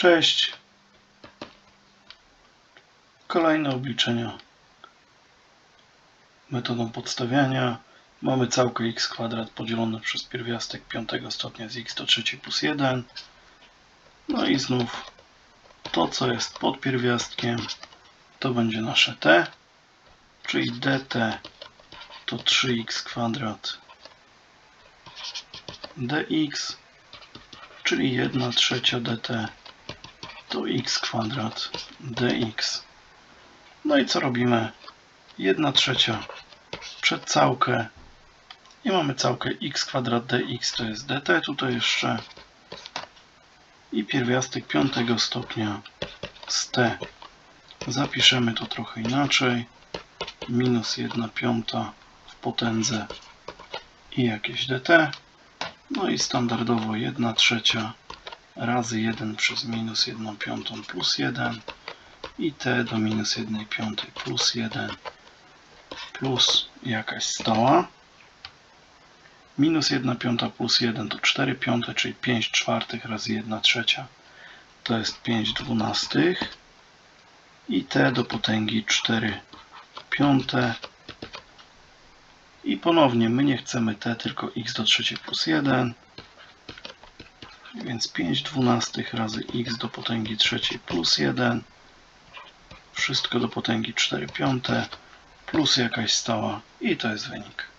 Cześć. Kolejne obliczenia metodą podstawiania. Mamy całkę x kwadrat podzielone przez pierwiastek piątego stopnia z x do trzeciej plus 1. No i znów to, co jest pod pierwiastkiem, to będzie nasze t, czyli dt to 3x kwadrat dx, czyli 1 trzecia dt to x kwadrat dx. No i co robimy? 1 trzecia przed całkę i mamy całkę x kwadrat dx to jest dt tutaj jeszcze i pierwiastek piątego stopnia z t. Zapiszemy to trochę inaczej. Minus 1 piąta w potędze i jakieś dt. No i standardowo 1 trzecia razy 1 przez minus 1 piątą plus 1 i t do minus 1 piątej plus 1 plus jakaś stała. Minus 1 piąta plus 1 to 4 piąte, czyli 5 czwartych razy 1 trzecia to jest 5 dwunastych. I t do potęgi 4 piąte. I ponownie my nie chcemy t, tylko x do trzeciej plus 1 więc 5 dwunastych razy x do potęgi trzeciej plus 1 wszystko do potęgi 4 piąte plus jakaś stała i to jest wynik.